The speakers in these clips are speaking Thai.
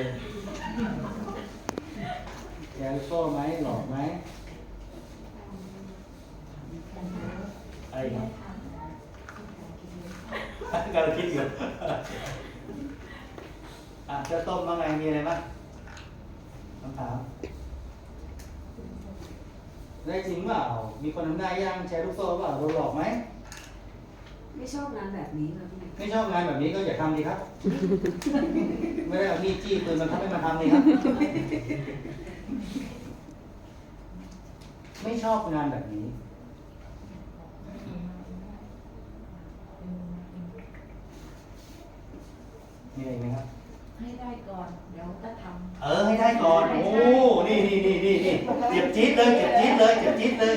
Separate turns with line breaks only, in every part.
เลยแชร์ลูกโซ่ไหมหลอกไหมอะไรครับกำลังคิดอยู่อะเจ้าต้มว่าไงมีอะไรบ้างคำถามได้จริงเปล่า มีคนทำได้ยังแชร์ลูกโซ่เปล่าโดนหลอกไหม
ไม่ชอบงานแบบนี้ค่ะพี่
ไม่ชอบงานแบบนี้ก็อย่าทำดีครับ ไม่ได้เอามีดจี้ปืนมันทำให้มาทำดีครับ ไม่ชอบงานแบบนี้ มีอะไรอีกไหมครับ
ให้ได้ก่อน เดี๋ยวจะทำ
เออให้ได้ก่อน โอ้ นี่นี่นี่นี่นี่เจ็บจี๊ดเลย เจ็บจี๊ดเลย เจ็บจี๊ดเลย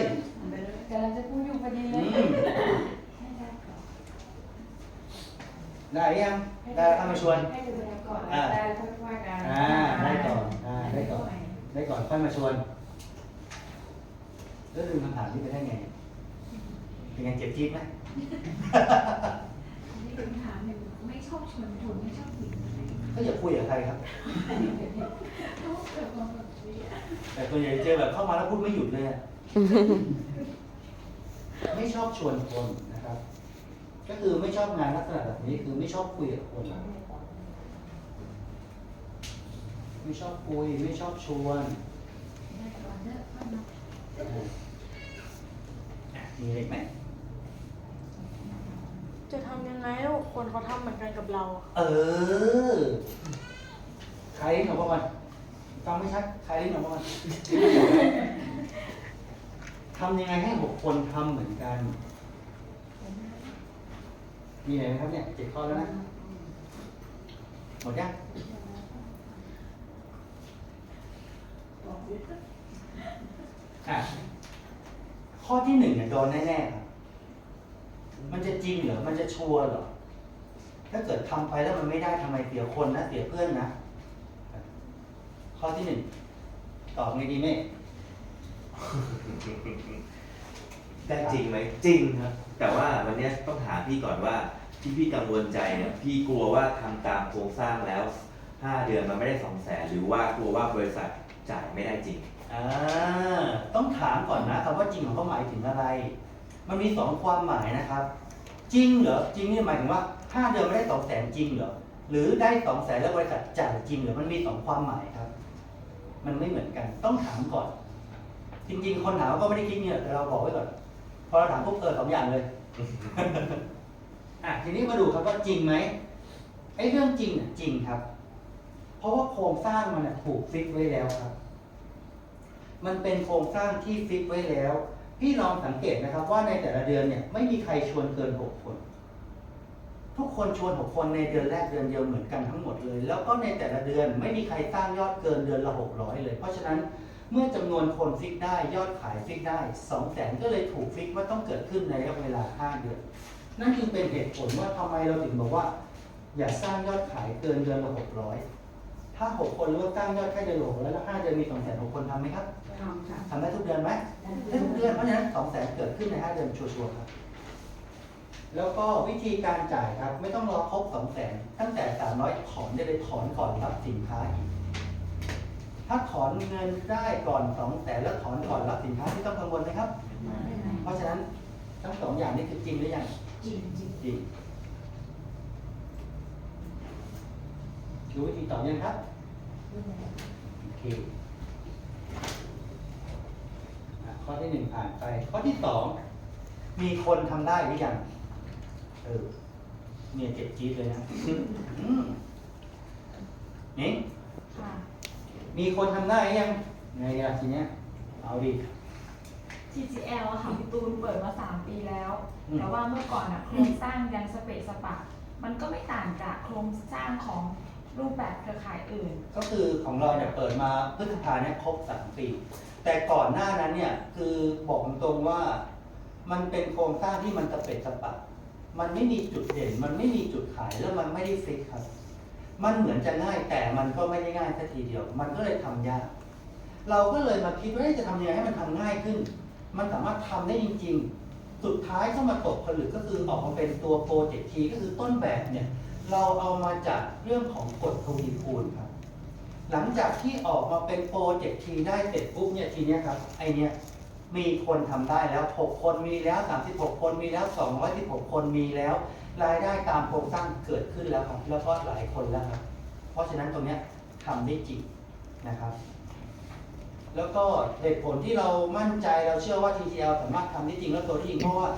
กำลังจะพูดอยู่พอดีเล
อื
ย
ม
ให้ได้ก่อน
ได้ยังได้เข้ามาชวน
ให้ดูแล้วก่อน
อ่า
ได้ค่อยว่ากัน
อ่าได้ก่อนอ่าได้ก่อน ได้ก่อนค่อยมาชวนแล้วลืมคำถามนี้ไปได้ไง เป็นไงเจ็บจี๊ดไหม
นี่เป็นถามหนึ่งไม่ชอบชวนคนไม่ชอบผู้หญิงอะไร
ก็อย่าคุยกับใครครับ
เขาเกิดความแบบนี้อะ
แต่ตัวใหญ่เจอแบบเข้ามาแล้วพูดไม่หยุดเลยอะ ไม่ชอบชวนคนนะครับ ก็คือไม่ชอบงานลักษณะแบบนี้คือไม่ชอบคุยกับคนไม่ชอบคุยไม่ชอบชวน
ได้ก่อนเด้อค่อยมา
อะมีอะไรอีกไหม
จะทำยังไงลูกคนเขาทำเหมือนกันกับเรา
เออ ใครหนอประวันฟังไม่ชัด ใครหนอประวันทำยังไงให้หกคนทำเหมือนกัน มีอะไรไหมครับเนี่ยเจ็ดข้อแล้วนะ หมดยังอะข้อที่หนึ่งเนี่ยโดนแน่ๆครับมันจะจริงเหรอ มันจะชัวร์เหรอ ถ้าเกิดทำไปแล้วมันไม่ได้ทำไมเสียคนนะเสียเพื่อนนะ ข้อที่หนึ่งตอบไงดีเมฆ
ได้จริงไหมจริงครับ แต่ว่าวันนี้ต้องถามพี่ก่อนว่าที่พี่กังวลใจเนี่ยพี่กลัวว่าทำตามโครงสร้างแล้ว 5 เดือนมันไม่ได้สองแสนหรือว่ากลัวว่าบริษัทจ่ายไม่ได้จริง
อ่าต้องถามก่อนนะคำว่าจริงของเขาหมายถึงอะไร มันมีสองความหมายนะครับ จริงเหรอจริงนี่หมายถึงว่าห้าเดือนไม่ได้สองแสนจริงเหรอหรือได้สองแสนแล้วบริษัทจ่ายจริงเหรอมันมีสองความหมายครับ มันไม่เหมือนกันต้องถามก่อน จริง ๆ คนถามก็ไม่ได้คิดเนี่ยแต่เราบอกไว้ก่อน อเราถามปุ๊บเออสองอย่างเลย อะทีนี้มาดูครับว่าจริงไหมไอ้เรื่องจริงน่ะจริงครับ เพราะว่าโครงสร้างมันน่ะถูกฟิกไว้แล้วครับ มันเป็นโครงสร้างที่ฟิกไว้แล้ว พี่ลองสังเกตนะครับ ว่าในแต่ละเดือนเนี่ยไม่มีใครชวนเกินหกคนทุกคนชวนหกคนในเดือนแรกเดือนเดียวเหมือนกันทั้งหมดเลย แล้วก็ในแต่ละเดือนไม่มีใครสร้างยอดเกินเดือนละหกร้อยเลย เพราะฉะนั้น เมื่อจำนวนคนฟิกได้ยอดขายฟิกได้สองแสนก็เลยถูกฟิกว่าต้องเกิดขึ้นในระยะเวลาห้าเดือน นั่นจึงเป็นเหตุผลว่าทำไมเราถึงบอกว่า อย่าสร้างยอดขายเกินเดือนละหกร้อยถ้าหกคนรู้ว่าสร้างยอดแค่เดือนละหกร้อยแล้วห้าเดือนมีสองแสนหกคนทำไหมครับ
ทำค่ะ
ทำได้ทุกเดือนไหมได้ทุกเดือนเพราะฉะนั้นสองแสนเกิดขึ้นในห้าเดือนชัวร์ๆครับแล้วก็วิธีการจ่ายครับไม่ต้องรอครบสองแสนตั้งแต่สามร้อยถอนได้เลยถอนก่อนรับสินค้าอีก ถ้าถอนเงินได้ก่อนสองแสนแล้วถอนก่อนรับสินค้าไม่ต้องกังวลนะครับ เพราะฉะนั้นทั้งสองอย่างนี้คือจริงหรือยัง
จริงจริง
จริงรู้วิธีตอบยังครับโอเคอะข้อที่หนึ่งผ่านไป ข้อที่สองมีคนทำได้หรือยังเออเนี่ยเจ็บจี๊ดเลยนะอืมนี่
ค่ะ
มีคนทำได้หรือยังไงล่ะทีเนี้ยเอาดิ
TGL อะค่ะพี่ตูนเปิดมา 3 ปีแล้ว
อืม
แต่ว่าเมื่อก่อนอะโครงสร้างยังสเปะสปะ มันก็ไม่ต่างจากโครงสร้างของรูปแบบเครือข่ายอื่น
ก็คือของเราเนี่ยเปิดมาพฤษภาเนี่ยครบสามปีแต่ก่อนหน้านั้นเนี่ยคือบอกตรงๆว่า มันเป็นโครงสร้างที่มันสเปะสปะ มันไม่มีจุดเด่น มันไม่มีจุดขายแล้วมันไม่ได้ฟิกครับ มันเหมือนจะง่ายแต่มันก็ไม่ได้ง่ายสักทีเดียว มันก็เลยทำยาก เราก็เลยมาคิดว่าจะทำยังไงให้มันทำง่ายขึ้น มันสามารถทำได้จริง ๆ สุดท้ายก็มาตกผลึกก็คือออกมาเป็นตัวโปรเจกต์ทีก็คือต้นแบบเนี่ย เราเอามาจากเรื่องของกฎทวีคูณครับ หลังจากที่ออกมาเป็นโปรเจกต์ทีได้เสร็จปุ๊บเนี่ยทีเนี้ยครับไอเนี้ยมีคนทำได้แล้ว 6 คนมีแล้ว 36 คนมีแล้ว 216 คนมีแล้ว รายได้ตามโครงสร้างเกิดขึ้นแล้วครับ แล้วก็หลายคนแล้วครับ เพราะฉะนั้นตรงนี้ทำได้จริงนะครับ แล้วก็เหตุผลที่เรามั่นใจเราเชื่อว่า TTL สามารถทำได้จริงและตัวได้จริงเพราะว่า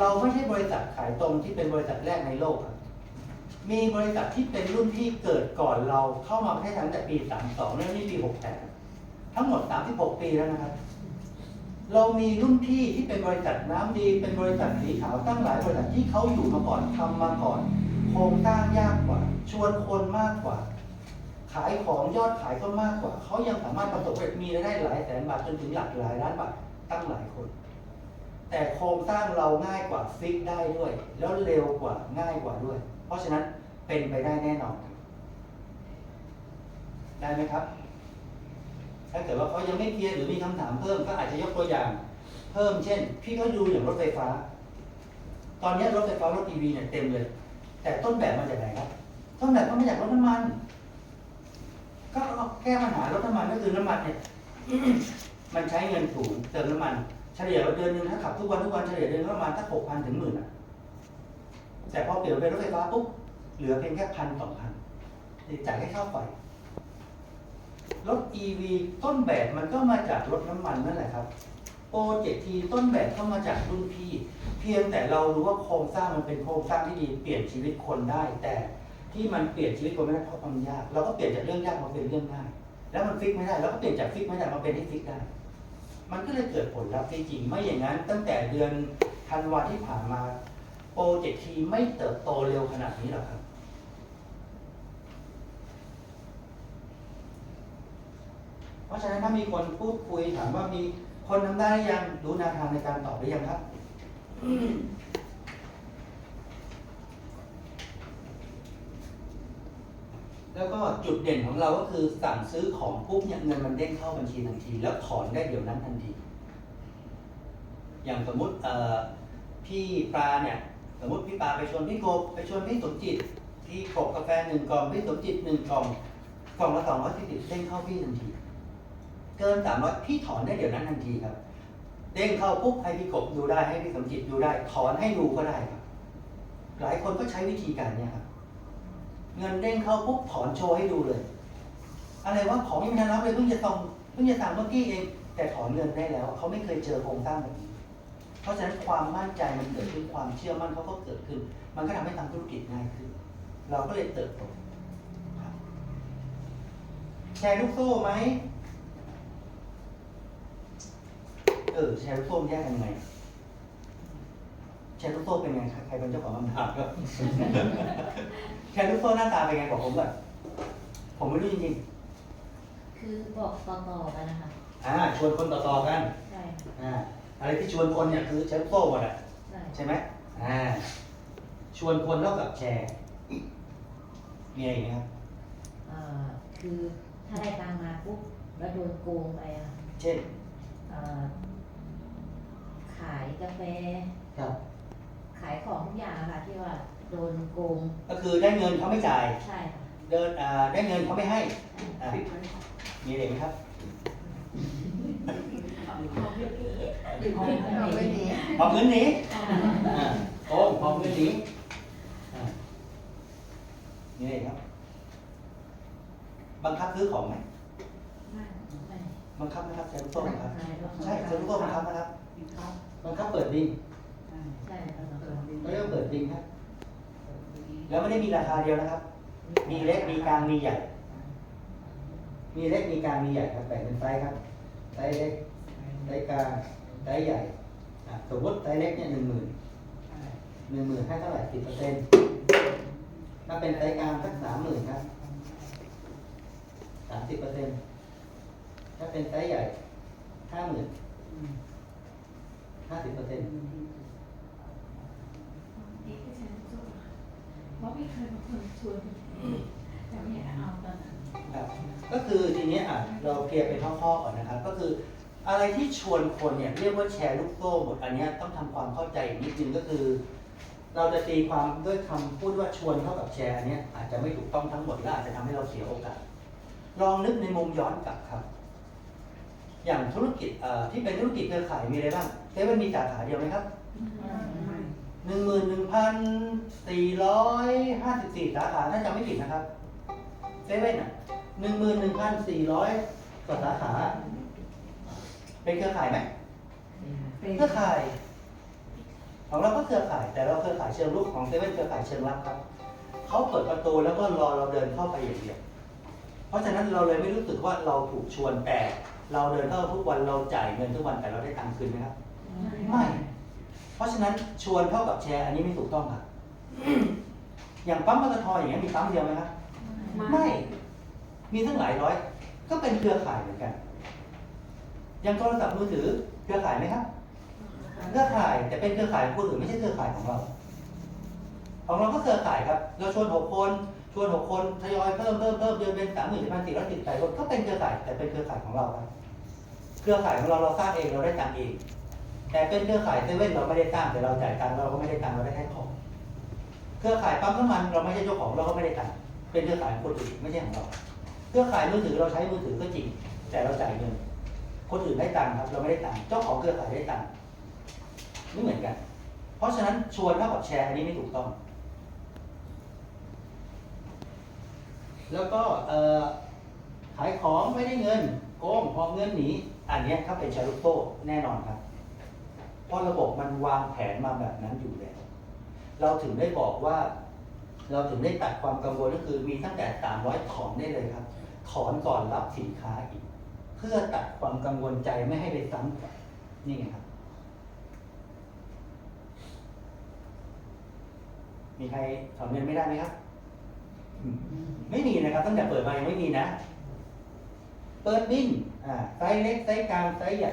เราไม่ใช่บริษัทขายตรงที่เป็นบริษัทแรกในโลกครับมีบริษัทที่เป็นรุ่นที่เกิดก่อนเราเข้ามาประเทศไทยตั้งแต่ปี 32 เริ่มที่ปี 68 ทั้งหมด 36 ปีแล้วนะครับ เรามีรุ่นพี่ที่เป็นบริษัทน้ำดี เป็นบริษัทสีขาวตั้งหลายบริษัทที่เขาอยู่มาก่อนทำมาก่อน โครงสร้างยากกว่า ชวนคนมากกว่า ขายของยอดขายก็มากกว่า เขายังสามารถประสบความมีรายได้หลายแสนบาทจนถึงหลักหลายล้านบาทตั้งหลายคน แต่โครงสร้างเราง่ายกว่าฟิกได้ด้วย แล้วเร็วกว่าง่ายกว่าด้วย เพราะฉะนั้นเป็นไปได้แน่นอนได้ไหมครับ ถ้าเกิดว่าเขายังไม่เคลียร์หรือมีคำถามเพิ่มก็อาจจะยกตัวอย่าง เพิ่มเช่น พี่ก็ดูอย่างรถไฟฟ้า ตอนนี้รถไฟฟ้ารถอีวีเนี่ยเต็มเลย แต่ต้นแบบมาจากไหนครับ ต้นแบบก็มาจากรถน้ำมัน ก็เอาแก้ปัญหารถน้ำมันก็คือน้ำมันเนี่ยมันใช้เงินสูงเติมน้ำมันเฉลี่ยเราเดือนนึงถ้าขับทุกวันทุกวันเฉลี่ยเดือนประมาณสักหกพันถึงหมื่นอะแต่พอเปลี่ยนเป็นรถไฟฟ้าปุ๊บเหลือเพียงแค่พันสองพันจ่ายแค่ค่าไฟ รถ EV ต้นแบบมันก็มาจากรถน้ำมันนั่นแหละครับโปรเจกต์ทีต้นแบบก็มาจากรุ่นพี่ เพียงแต่เรารู้ว่าโครงสร้างมันเป็นโครงสร้างที่ดีเปลี่ยนชีวิตคนได้ แต่ที่มันเปลี่ยนชีวิตคนไม่ได้เพราะความยากเราก็เปลี่ยนจากเรื่องยากมาเป็นเรื่องง่ายแล้วมันฟิกไม่ได้เราก็เปลี่ยนจากฟิกไม่ได้มาเป็นที่ฟิกได้ มันก็เลยเกิดผลลัพธ์ที่จริงไม่อย่างนั้น ตั้งแต่เดือนธันวาที่ผ่านมาโปรเจกต์ทีไม่เติบโตเร็วขนาดนี้หรอกครับ เพราะฉะนั้นถ้ามีคนพูดคุยถามว่ามีคนทำได้หรือยังรู้แนวทางในการตอบหรือยังครับแล้วก็จุดเด่นของเราก็คือสั่งซื้อของปุ๊บเนี่ยเงินมันเด้งเข้าบัญชีทันที แล้วถอนได้เดี๋ยวนั้นทันที อย่างสมมุติเออพี่ปลาเนี่ยสมมติพี่ปลาไปชวนพี่กบไปชวนพี่สมจิตพี่กบกาแฟหนึ่งกล่องพี่สมจิตหนึ่งกล่องกล่องละสองร้อยสี่สิบเด้งเข้าพี่ทันที เกินสามร้อยพี่ถอนได้เดี๋ยวนั้นทันทีครับ เด้งเข้าปุ๊บให้พี่กบดูได้ให้พี่สมจิตดูได้ ถอนให้ดูก็ได้ครับ หลายคนก็ใช้วิธีการเนี้ยครับ เงินเด้งเข้าปุ๊บถอนโชว์ให้ดูเลย อะไรว่าของยังไม่ทันรับเลยเพิ่งจะส่งเพิ่งจะสั่งเมื่อกี้เอง แต่ถอนเงินได้แล้ว เขาไม่เคยเจอโครงสร้างแบบนี้เพราะฉะนั้นความมั่นใจมันเกิดขึ้นความเชื่อมั่นเขาก็เกิดขึ้น มันก็ทำให้ทำธุรกิจง่ายขึ้น เราก็เลยเติบโตแชร์ลูกโซ่ไหม เออแชร์ลูกโซ่มันแยกกันยังไง แชร์ลูกโซ่เป็นไงครับใครเป็นเจ้าของคำถามก็แชร์ลูกโซ่หน้าตาเป็นไงบอกผมก่อนผมไม่รู้จริง
คือบอกต่อๆกันนะคะ
ๆอ่าชวนคนต่อๆกัน
ใช่ค่ะ
อ่าอะไรที่ชวนคนเนี่ยคือแชร์ลูกโซ่หมดอะ
ใช่
ใช่ไหมอ่า ชวนคนเท่ากับแชร์มีอะไรอีกไหมครับ
เอ่อคือถ้าได้ตังค์มาปุ๊บแล้วโดนโกงไปอะ
เช่น
เอ่อขาย กาแฟ
ครับ
ขายของทุกอย่างอะค่ะ ที่ว่าโดนโกง
ก็คือได้เงินเขาไม่จ่าย
ใช่ค่ะ
เดินอ่าได้เงินเขาไม่ให้
ใช่
อ่ามีอะไรอีกไหมครับ
เอาไปดี
พอเงินหนีอ่าโอ้พอเงินหนีอ่ามีอะไรอีกครับ บังคับซื้อของไหม
ไม่
บังคับนะครับแชร์ลูกโซ่บังคับ
ใช่
ใช่แชร์ลูกโซ่บังคับนะครับบั งคับเปิดบิน
ใช่ค่ะ
เขาเรียกว่าเปิดบินครับ แล้วไม่ได้มีราคาเดียวนะครับ มีเล็กมีกลางมีใหญ่ มีเล็กมีกลางมีใหญ่ครับแบ่งเป็นไซส์ครับไซส์เล็กไซส์กลางไซส์ใหญ่อะสมมติไซส์เล็กเนี่ยหนึ่งหมื่นหนึ่งหมื่นให้เท่าไหร่สิบเปอร์เซ็นต์ถ้าเป็นไซส์กลางสักสามหมื่นครับสามสิบเปอร์เซ็นต์ถ้าเป็นไซส์ใหญ่ห้าหมื่น ห้าสิบเปอร์เซ็นต์
นี่คือฉันสู้เพราะไม่เคยเป็นคนชวนแต่ไม่อยากเอาตอนนั้น
ครับก็คือทีเนี้ยอะเราเคลียร์เป็นข้อๆก่อนนะครับ ก็คืออะไรที่ชวนคนเนี่ยเรียกว่าแชร์ลูกโซ่หมดอันเนี้ยต้องทำความเข้าใจอีกนิดนึงก็คือ เราจะตีความด้วยคำพูดว่าชวนเท่ากับแชร์อันเนี้ยอาจจะไม่ถูกต้องทั้งหมดและอาจจะทำให้เราเสียโอกาส ลองนึกในมุมย้อนกลับครับ อย่างธุรกิจเอ่อที่เป็นธุรกิจเครือข่ายมีอะไรบ้างเซเว่นมีสาขาเดียวไหมครับ
ไม่
หนึ่งหมื่นหนึ่งพันสี่ร้อยห้าสิบสี่สาขาถ้าจำไม่ผิดนะครับเซเว่นอะหนึ่งหมื่นหนึ่งพันสี่ร้อยกว่าสาขา เป็นเครือข่ายไหม
เป็น
เครือข่าย ของเราก็เครือข่าย แต่เราเครือข่ายเชิงรุกของเซเว่นเครือข่ายเชิงรับครับเขาเปิดประตูแล้วก็รอเราเดินเข้าไปอย่างเดียวเพราะฉะนั้นเราเลยไม่รู้สึกว่าเราถูกชวนแต่ เราเดินเข้าทุกวันเราจ่ายเงินทุกวันแต่เราได้ตังค์คืนไหมครับ ไม่ เพราะฉะนั้นชวนเท่ากับแชร์อันนี้ไม่ถูกต้องครับ อย่างปั๊มปตทอย่างเงี้ยมีปั๊มเดียวไหมครับ ไม่ มีทั้งหลายร้อย ก็เป็นเครือข่ายเหมือนกัน อย่างโทรศัพท์มือถือเครือข่ายไหมครับ เครือข่ายแต่เป็นเครือข่ายของคนอื่นไม่ใช่เครือข่ายของเรา ของเราก็เครือข่ายครับ เราชวนหกคนชวนหกคนทยอยเพิ่มเพิ่มเพิ่มเดือนเป็นสามหมื่นพันสี่ร้อยสิบแปดคนก็เป็นเครือข่ายแต่เป็นเครือข่ายของเราครับ เครือข่ายของเราเราสร้างเองเราได้ตังค์เอง แต่เป็นเครือข่ายเซเว่นเราไม่ได้สร้างแต่เราจ่ายตังค์เราก็ไม่ได้ตังค์เราได้แค่ของ เครือข่ายปั๊มน้ำมันเราไม่ใช่เจ้าของเราก็ไม่ได้ตังค์เป็นเครือข่ายคนอื่นไม่ใช่ของเรา เครือข่ายมือถือเราใช้มือถือก็จริง แต่เราจ่ายเงิน คนอื่นได้ตังค์ครับ เราไม่ได้ตังค์เจ้าของเครือข่ายได้ตังค์ไม่เหมือนกัน เพราะฉะนั้นชวนเท่ากับแชร์อันนี้ไม่ถูกต้อง แล้วก็ขายของไม่ได้เงินโกงหอเงินหนีอันนี้ถ้าเป็นชาลุกโต้แน่นอนครับ เพราะระบบมันวางแผนมาแบบนั้นอยู่แล้ว เราถึงได้บอกว่า เราถึงได้ตัดความกังวลก็คือมีตั้งแต่สามร้อยถอนได้เลยครับ ถอนก่อนรับสินค้าอีก เพื่อตัดความกังวลใจไม่ให้ไปซ้ำกับนี่ไงครับ มีใครถอนเงินไม่ได้ไหมครับ ไม่มีนะครับ ตั้งแต่เปิดมายังไม่มีนะ เปิดบินอ่าไซส์เล็กไซส์กลางไซส์ใหญ่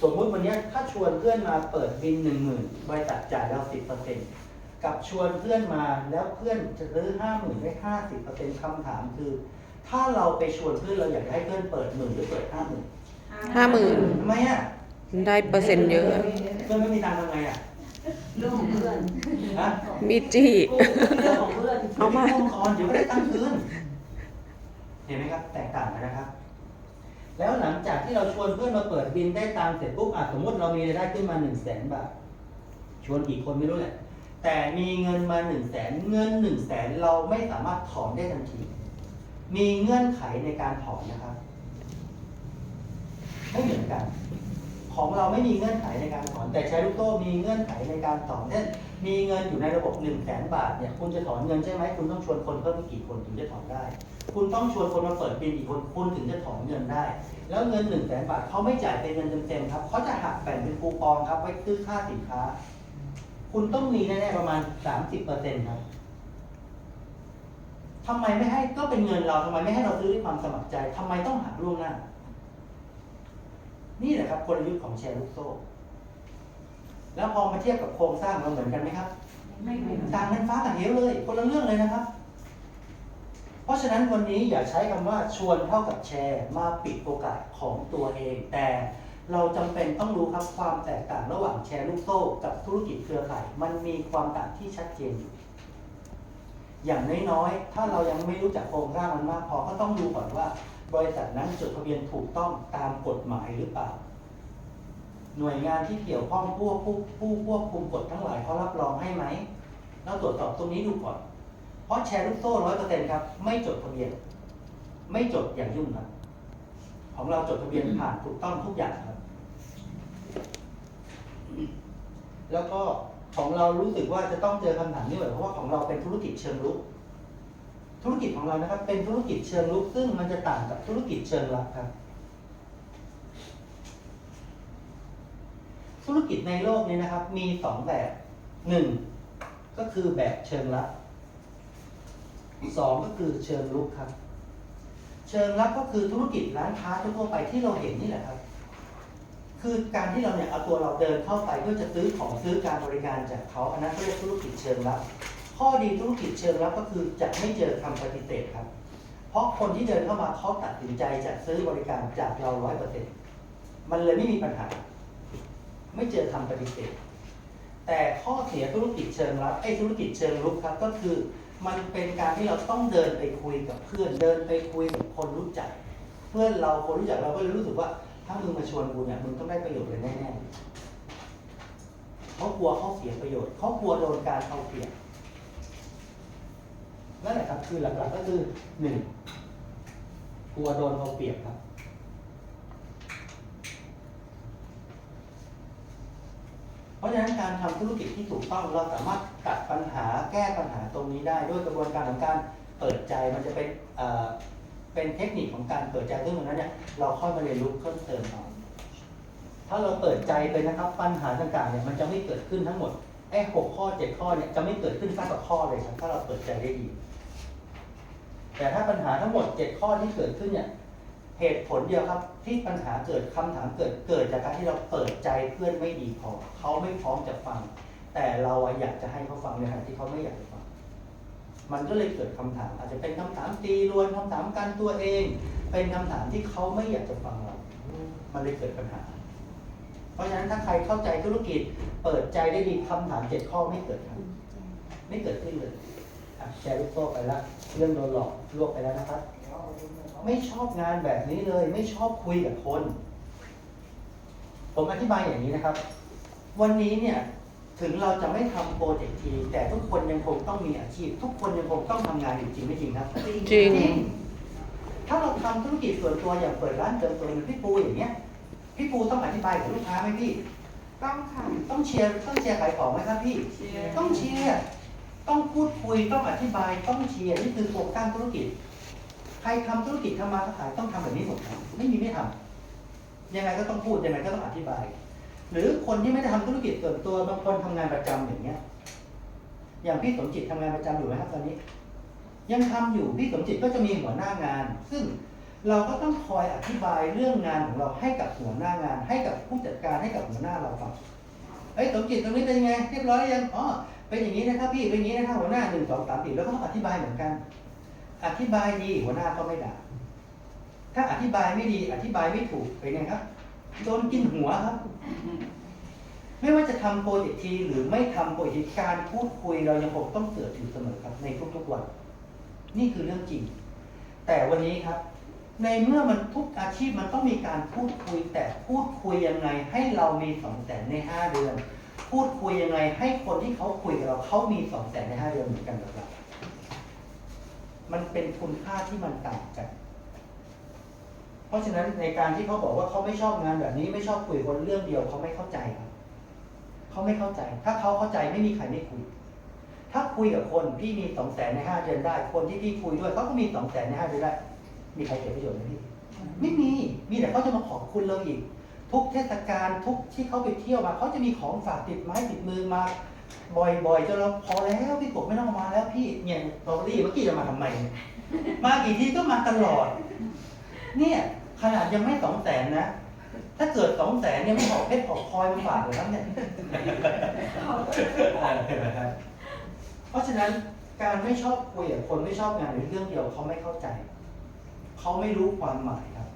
สมมุติวันเนี้ยถ้าชวนเพื่อนมาเปิดบินหนึ่งหมื่นบริษัทจ่ายเราสิบเปอร์เซ็นต์กับชวนเพื่อนมาแล้วเพื่อนจะซื้อห้าหมื่นได้ห้าสิบเปอร์เซ็นต์คำถามคือ ถ้าเราไปชวนเพื่อนเราอยากให้เพื่อนเปิดหมื่นหรือเปิดห้าหมื่น
ห้าหมื่น
ทำไมอะ
ได้เปอร์เซ็นต์เยอะ
เพื่อนไม่มีตังค์ทำไงอะ
เรื่องของเพื่อน
ฮะ
มีจี้
เรื่องของเพื่อน
เอามา
ดี๋ยวไปก่อนเดี๋ยวก็ได้ตังค์คืนเห็นไหมครับ แตกต่างกันนะครับ แล้วหลังจากที่เราชวนเพื่อนมาเปิดบินได้ตังค์เสร็จปุ๊บอะสมมติเรามีรายได้ขึ้นมาหนึ่งแสนบาท ชวนกี่คนไม่รู้แหละ แต่มีเงินมาหนึ่งแสนเงินหนึ่งแสนเราไม่สามารถถอนได้ทันที มีเงื่อนไขในการถอนนะครับไม่เหมือนกัน ของเราไม่มีเงื่อนไขในการถอน แต่ใช้ลูกโซ่มีเงื่อนไขในการถอนเช่นมีเงินอยู่ในระบบหนึ่งแสนบาทเนี่ยคุณจะถอนเงินใช่ไหมคุณต้องชวนคนเพิ่มกี่คนถึงจะถอนได้ คุณต้องชวนคนมาเปิดบินอีกคนคุณถึงจะถอนเงินได้ แล้วเงินหนึ่งแสนบาทเขาไม่จ่ายเป็นเงินเต็มๆครับเขาจะหักแบ่งเป็นคูปองครับไว้ซื้อค่าสินค้า คุณต้องมีแน่ๆประมาณสามสิบเปอร์เซ็นต์ครับทำไมไม่ให้ก็เป็นเงินเราทำไมไม่ให้เราซื้อด้วยความสมัครใจทำไมต้องหักล่วงหน้า นี่แหละครับกลยุทธ์ของแชร์ลูกโซ่ แล้วพอมาเทียบกับโครงสร้างเราเหมือนกันไหมครับ
ไม่เหมือน
ต่างกันฟ้ากับเหวเลย คนละเรื่องเลยนะครับเพ ราะฉะนั้นวันนี้อย่าใช้คำว่าชวนเท่ากับแชร์มาปิดโอกาสของตัวเอง แต่เราจำเป็นต้องรู้ครับความแตกต่างระหว่างแชร์ลูกโซ่กับธุรกิจเครือข่าย มันมีความต่างที่ชัดเจนอยู่อย่างน้อยๆ ถ้าเรายังไม่รู้จักโครงสร้างมันมากพอ ก็ต้องดูก่อนว่า บริษัทนั้นจดทะเบียนถูกต้องตามกฎหมายหรือเปล่า หน่วยงานที่เกี่ยวข้องผู้ผู้ผู้ควบคุมกฎทั้งหลายเขารับรองให้ไหมเราตรวจสอบตรงนี้ดูก่อน เพราะแชร์ลูกโซ่ร้อยเปอร์เซ็นต์ครับ ไม่จดทะเบียน ไม่จดอย่างยุ่งครับ ของเราจดทะเบียนผ่านถูกต้องทุกอย่างครับ แล้วก็ของเรารู้สึกว่าจะต้องเจอคำถามนี้บ่อยเพราะว่าของเราเป็นธุรกิจเชิงรุก ธุรกิจของเรานะครับ เป็นธุรกิจเชิงรุก ซึ่งมันจะต่างกับธุรกิจเชิงรับครับ ธุรกิจในโลกนี้นะครับ มีสองแบบหนึ่งก็คือแบบเชิงรับ สองก็คือเชิงรุกครับ เชิงรับก็คือธุรกิจร้านค้าทั่วไปที่เราเห็นนี่แหละครับ คือการที่เราเนี่ยเอาตัวเราเดินเข้าไปเพื่อจะซื้อของซื้อการบริการจากเขาอันนั้นเรียกธุรกิจเชิงรับ ข้อดีธุรกิจเชิงรับก็คือจะไม่เจอคำปฏิเสธครับ เพราะคนที่เดินเข้ามาเขาตัดสินใจจะซื้อบริการจากเราร้อยเปอร์เซ็นต์มันเลยไม่มีปัญหา ไม่เจอคำปฏิเสธแต่ข้อเสียธุรกิจเชิงรับไอ้ธุรกิจเชิงรุกครับก็คือ มันเป็นการที่เราต้องเดินไปคุยกับเพื่อนเดินไปคุยกับคนรู้จัก เพื่อนเราคนรู้จักเราก็เลยรู้สึกว่า ถ้ามึงมาชวนกูเนี่ยมึงต้องได้ประโยชน์เลยแน่ๆเขากลัวเขาเสียประโยชน์เขากลัวโดนการเอาเปรียบนั่นแหละครับคือหลักๆก็คือหนึ่งกลัวโดนเอาเปรียบครับ เพราะฉะนั้นการทำธุรกิจที่ถูกต้องเราสามารถตัดปัญหาแก้ปัญหาตรงนี้ได้ด้วยกระบวนการของการเปิดใจมันจะเป็นเอ่อเป็นเทคนิคของการเปิดใจซึ่งตรงนั้นเนี่ยเราค่อยมาเรียนรู้เพิ่มเติมเอาถ้าเราเปิดใจไปนะครับปัญหาต่างๆเนี่ยมันจะไม่เกิดขึ้นทั้งหมดไอ้หกข้อเจ็ดข้อเนี่ยจะไม่เกิดขึ้นสักข้อเลยครับถ้าเราเปิดใจได้ดี แต่ถ้าปัญหาทั้งหมดเจ็ดข้อที่เกิดขึ้นเนี่ย เหตุผลเดียวครับที่ปัญหาเกิดคำถามเกิดเกิดจากการที่เราเปิดใจเพื่อนไม่ดีพอเขาไม่พร้อมจะฟัง แต่เราอยากจะให้เขาฟังในขณะที่เขาไม่อยากฟัง มันก็เลยเกิดคำถาม อาจจะเป็นคำถามตีรวนคำถามกันตัวเอง เป็นคำถามที่เขาไม่อยากจะฟังเรามันเลยเกิดปัญหา เพราะฉะนั้นถ้าใครเข้าใจธุรกิจ เปิดใจได้ดีคำถามเจ็ดข้อไม่เกิดครับไม่เกิดขึ้นเลยแชร์ลูกโซ่ไปแล้วเรื่องโดนหลอกลวกไปแล้วนะครับ ไม่ชอบงานแบบนี้เลย ไม่ชอบคุยกับคน ผมอธิบายอย่างนี้นะครับ วันนี้เนี่ยถึงเราจะไม่ทำโปรเจกต์ทีแต่ทุกคนยังคงต้องมีอาชีพ ทุกคนยังคงต้องทำงานอยู่จริงไม่จริงครับ
จริง
ถ้าเราทำธุรกิจส่วนตัวอย่างเปิดร้านเสริมสวยเหมือนพี่ปูอย่างเงี้ยพี่ปูต้องอธิบายกับลูกค้าไหมพี่
ต้องค่ะ
ต้องเชียร์ต้องเชียร์ขายของไหมครับพี่
เชียร์
ต้องเชียร์ต้องพูดคุยต้องอธิบายต้องเชียร์นี่คือโครงสร้างธุรกิจ ใครทำธุรกิจทำมาค้าขายต้องทำแบบนี้หมดครับไม่มีไม่ทำยังไงก็ต้องพูดยังไงก็ต้องอธิบาย หรือคนที่ไม่ได้ทำธุรกิจส่วนตัวบางคนทำงานประจำอย่างเงี้ย อย่างพี่สมจิตทำงานประจำอยู่ไหมครับตอนนี้ ยังทำอยู่พี่สมจิตก็จะมีหัวหน้างาน ซึ่งเราก็ต้องคอยอธิบายเรื่องงานของเราให้กับหัวหน้างาน ให้กับผู้จัดการให้กับหัวหน้าเราฟังเอ้ยสมจิตตรงนี้เป็นยังไงเรียบร้อยรือยังอ๋อเป็นอย่างนี้นะครับพี่เป็นอย่างนี้นะครับหัวหน้าหนึ่งสองสามสี่แล้วก็ต้องอธิบายเหมือนกัน อธิบายดีหัวหน้าก็ไม่ด่าถ้าอธิบายไม่ดี อธิบายไม่ถูกเป็นไงครับโดนกินหัวครับ ไม่ว่าจะทำโปรเจกต์ทีหรือไม่ทำโปรเจกต์การพูดคุยเรายังคงต้องเกิดอยู่เสมอครับในทุกๆวัน นี่คือเรื่องจริง แต่วันนี้ครับ ในเมื่อมันทุกอาชีพมันต้องมีการพูดคุยแต่พูดคุยยังไง ให้เรามีสองแสนในห้าเดือน พูดคุยยังไง ให้คนที่เขาคุยกับเราเขามีสองแสนในห้าเดือนเหมือนกันกับเรา มันเป็นคุณค่าที่มันต่างกัน เพราะฉะนั้นในการที่เขาบอกว่าเขาไม่ชอบงานแบบนี้ ไม่ชอบคุยคนเรื่องเดียวเขาไม่เข้าใจครับเขาไม่เข้าใจ ถ้าเขาเข้าใจไม่มีใครไม่คุย ถ้าคุยกับคนพี่มีสองแสนในห้าเดือนได้ คนที่พี่คุยด้วยเขาก็มีสองแสนในห้าเดือนได้ มีใครเสียประโยชน์ไหมพี่ ไม่มี มีแต่เขาจะมาขอบคุณเราอีก ทุกเทศกาลทุกที่เขาไปเที่ยวมาเขาจะมีของฝากติดไม้ติดมือมา บ่อยๆจนเราพอแล้วพี่กบไม่ต้องมาแล้วพี่เนี่ยลอรี่เมื่อกี้จะมาทำไมเนี่ยมากี่ทีก็มาตลอด เนี่ยขนาดยังไม่สองแสนนะ ถ้าเกิดสองแสนเนี่ยไม่ขอเพชรขอพลอยมาฝากเลยครับเนี่ยเพราะฉะนั้นการไม่ชอบคุยกับคนไม่ชอบงานหรือเรื่องเดียวเขาไม่เข้าใจ เขาไม่รู้ความหมายครับ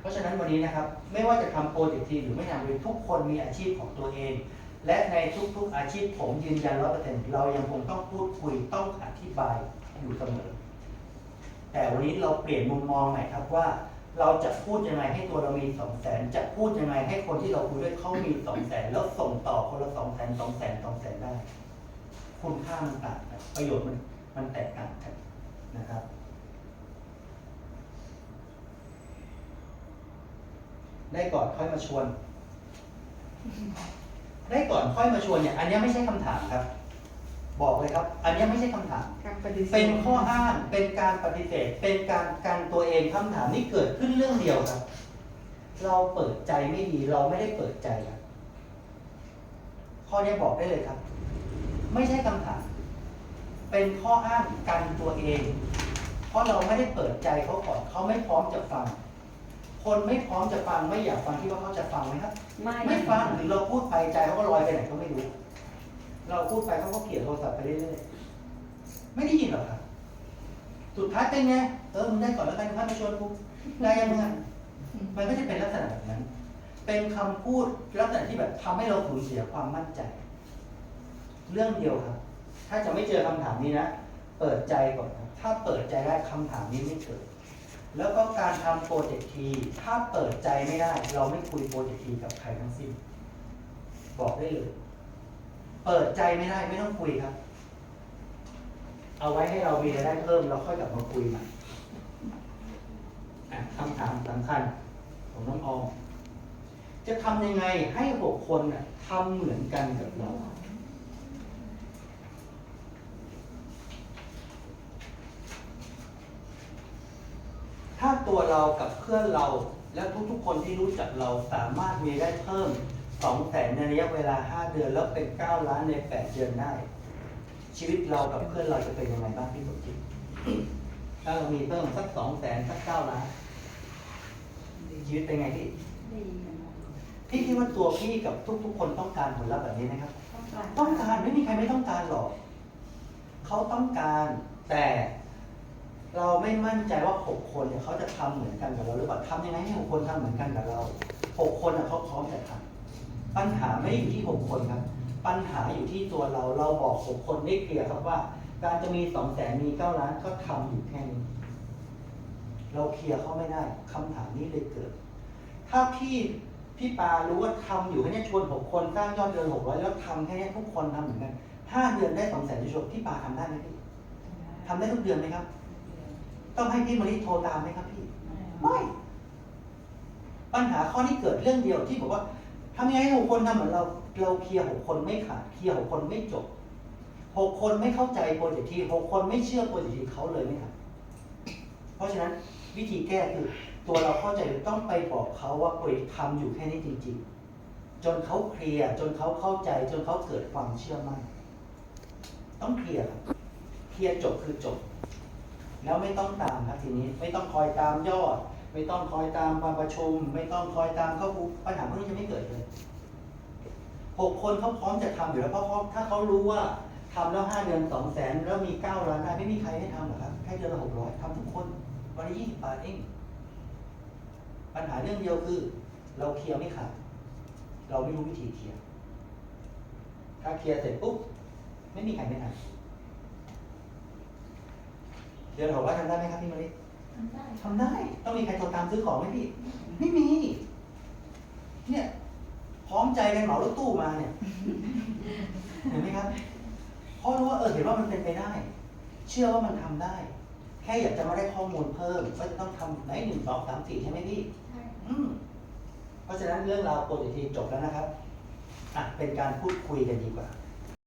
เพราะฉะนั้นวันนี้นะครับ ไม่ว่าจะทำโปรเจกต์ทีหรือไม่ทำเลยทุกคนมีอาชีพของตัวเอง และในทุกๆอาชีพผมยืนยันร้อยเปอร์เซ็นต์เรายังคงต้องพูดคุยต้องอธิบายอยู่เสมอ แต่วันนี้เราเปลี่ยนมุมมองใหม่ครับว่า เราจะพูดยังไงให้ตัวเรามีสองแสนจะพูดยังไงให้คนที่เราคุยด้วยเขามีสองแสนแล้วส่งต่อคนละสองแสนสองแสนสองแสนได้ คุณค่ามันต่างกันประโยชน์มันมันแตกต่างกันนะครับได้ก่อนค่อยมาชวน ได้ก่อนค่อยมาชวนเนี่ย อันเนี้ยไม่ใช่คำถามครับ บอกเลยครับ อันเนี้ยไม่ใช่คำถาม
การปฏิเสธ
เป็นข้ออ้างเป็นการปฏิเสธ เป็นการกันตัวเองคำถามนี้เกิดขึ้นเรื่องเดียวครับ เราเปิดใจไม่ดีเราไม่ได้เปิดใจครับข้อนี้บอกได้เลยครับ ไม่ใช่คำถาม เป็นข้ออ้างกันตัวเอง เพราะเราไม่ได้เปิดใจเขาก่อนเขาไม่พร้อมจะฟัง คนไม่พร้อมจะฟังไม่อยากฟังคิดว่าเขาจะฟังไหมครับ
ไม่
ไม่ฟังหรือเราพูดไปใจเขาก็ลอยไปไหนก็ไม่รู้ เราพูดไปเขาก็เกลียดโทรศัพท์ไปเรื่อยๆไม่ได้ยินหรอกครับสุดท้ายเป็นไงเออมึงได้ก่อนแล้วกันมึงให้มาชวนกูได้ยังไงมันก็จะเป็นลักษณะแบบนั้น เป็นคำพูดลักษณะที่แบบทำให้เราสูญเสียความมั่นใจ เรื่องเดียวครับ ถ้าจะไม่เจอคำถามนี้นะ เปิดใจก่อนครับถ้าเปิดใจได้คำถามนี้ไม่เกิด แล้วก็การทำโปรเจกต์ทีถ้าเปิดใจไม่ได้ เราไม่คุยโปรเจกต์ทีกับใครทั้งสิ้น บอกได้เลย เปิดใจไม่ได้ไม่ต้องคุยครับ เอาไว้ให้เรามีรายได้เพิ่มเราค่อยกลับมาคุยใหม่คำถามสำคัญของน้องออมจะทำยังไงให้หกคนน่ะทำเหมือนกันกับเรา ถ้าตัวเรากับเพื่อนเรา และทุกๆคนที่รู้จักเราสามารถมีได้เพิ่มสองแสนในระยะเวลาห้าเดือน แล้วเป็นเก้าล้านในแปดเดือนได้ ชีวิตเรากับเพื่อนเราจะเป็นยังไงบ้างพี่สมจิตถ้าเรามีเพิ่มสักสองแสนสักเก้าล้านชีวิตเป็นไงพี่
ดีนะ
พี่คิดว่าตัวพี่กับทุก ๆ คนต้องการผลลัพธ์แบบนี้ไหมครับ
ต้องการ
ต้องการไม่มีใครไม่ต้องการหรอกเขาต้องการแต่ เราไม่มั่นใจว่าหกคนเนี่ยเขาจะทำเหมือนกันกับเราหรือเปล่าทำยังไงให้หกคนทำเหมือนกันกับเราหกคนน่ะเขาพร้อมจะทำปัญหาไม่ได้อยู่ที่หกคนครับ ปัญหาอยู่ที่ตัวเรา เราบอกหกคนได้เคลียร์ครับว่า การจะมีสองแสนมีเก้าล้านก็ทำอยู่แค่นี้ เราเคลียร์เขาไม่ได้คำถามนี้เลยเกิด ถ้าพี่พี่ปารู้ว่าทำอยู่แค่นี้ชวนหกคนสร้างยอดเดือนหกร้อยแล้วทำแค่นี้ทุกคนทำเหมือนกันห้าเดือนได้สองแสนที่ชวนพี่ปาทำได้ไหมพี่ทำได้ทุกเดือนไหมครับ ต้องให้พี่มาริโทรตามไหมครับพี่ไม่ปัญหาข้อนี้เกิดเรื่องเดียวที่บอกว่าทำยังไงให้หกคนทำเหมือนเราเราเคลียร์หกคนไม่ขาดเคลียร์หกคนไม่จบหกคนไม่เข้าใจโปรเจกต์ทีหกคนไม่เชื่อโปรเจกต์ทีเขาเลยไม่ทำเพราะฉะนั้นวิธีแก้คือตัวเราเข้าใจต้องไปบอกเขาว่าโปรเจกต์ทำอยู่แค่นี้จริง ๆ จนเขาเคลียร์จนเขาเข้าใจ จนเขาเกิดความเชื่อมั่นต้องเคลียร์ครับเคลียร์จบคือจบ แล้วไม่ต้องตามครับทีนี้ไม่ต้องคอยตามยอด ไม่ต้องคอยตามการประชุม ไม่ต้องคอยตามเข้าคุปัญหาพวกนี้จะไม่เกิดเลยหกคนเขาพร้อมจะทำอยู่แล้วเพราะเขาถ้าเขารู้ว่าทำแล้วห้าเดือนสองแสนแล้วมีเก้าล้านได้ไม่มีใครให้ทำหรอกครับให้เดือนละหกร้อยทำทุกคนวันละยี่สิบบาทเองปัญหาเรื่องเดียวคือ เราเคลียร์ไม่ขาดเราไม่รู้วิธีเคลียร์ถ้าเคลียร์เสร็จปุ๊บไม่มีใครไม่ทำ เดือนหกร้อยทำได้ไหมครับพี่มาริ
ทำได้
ทำได้ ต้องมีใครโทรตามซื้อของไหมพี่ ไม่มี เนี่ย พร้อมใจกันเหมารถตู้มาเนี่ย เห็นไหมครับ เพราะรู้ว่าเออเห็นว่ามันเป็นไปได้ เชื่อว่ามันทำได้ แค่อยากจะมาได้ข้อมูลเพิ่มว่าจะต้องทำไหนหนึ่งสองสามสี่ใช่ไหมพี่
ใช่
อืมเพราะฉะนั้นเรื่องราวโปรเจกต์ทีจบแล้วนะครับ อะ เป็นการพูดคุยกันดีกว่า